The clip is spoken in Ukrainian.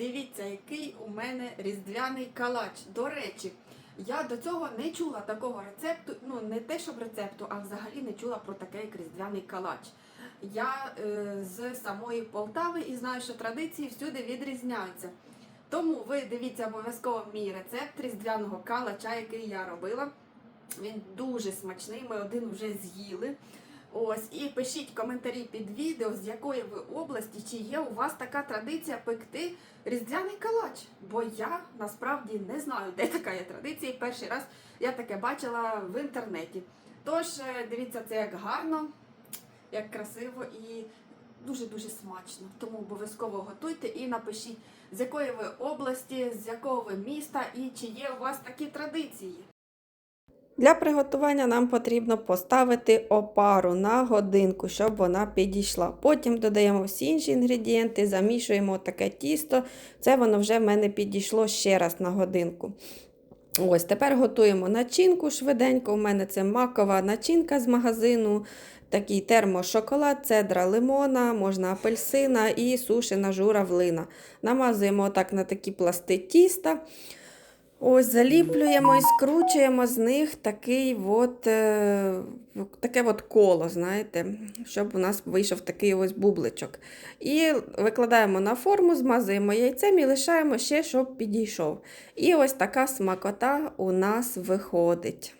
Дивіться, який у мене різдвяний калач. До речі, я до цього не чула такого рецепту. Ну не те, щоб рецепту, а взагалі не чула про таке як різдвяний калач. Я е, з самої Полтави і знаю, що традиції всюди відрізняються. Тому ви дивіться обов'язково мій рецепт різдвяного калача, який я робила. Він дуже смачний. Ми один вже з'їли. Ось і пишіть коментарі під відео, з якої ви області, чи є у вас така традиція пекти різдвяний калач. Бо я насправді не знаю, де така є традиція. Перший раз я таке бачила в інтернеті. Тож е, дивіться, це як гарно, як красиво і дуже-дуже смачно. Тому обов'язково готуйте і напишіть, з якої ви області, з якого ви міста і чи є у вас такі традиції. Для приготування нам потрібно поставити опару на годинку, щоб вона підійшла. Потім додаємо всі інші інгредієнти, замішуємо таке тісто. Це воно вже в мене підійшло ще раз на годинку. Ось тепер готуємо начинку швиденько. У мене це макова начинка з магазину. Такий термошоколад, цедра лимона, можна апельсина і сушена журавлина. Намазуємо отак на такі пласти тіста. Ось заліплюємо і скручуємо з них такий от, е, таке от коло, знаєте, щоб у нас вийшов такий ось бубличок. І викладаємо на форму, змазуємо яйцем і лишаємо ще, щоб підійшов. І ось така смакота у нас виходить.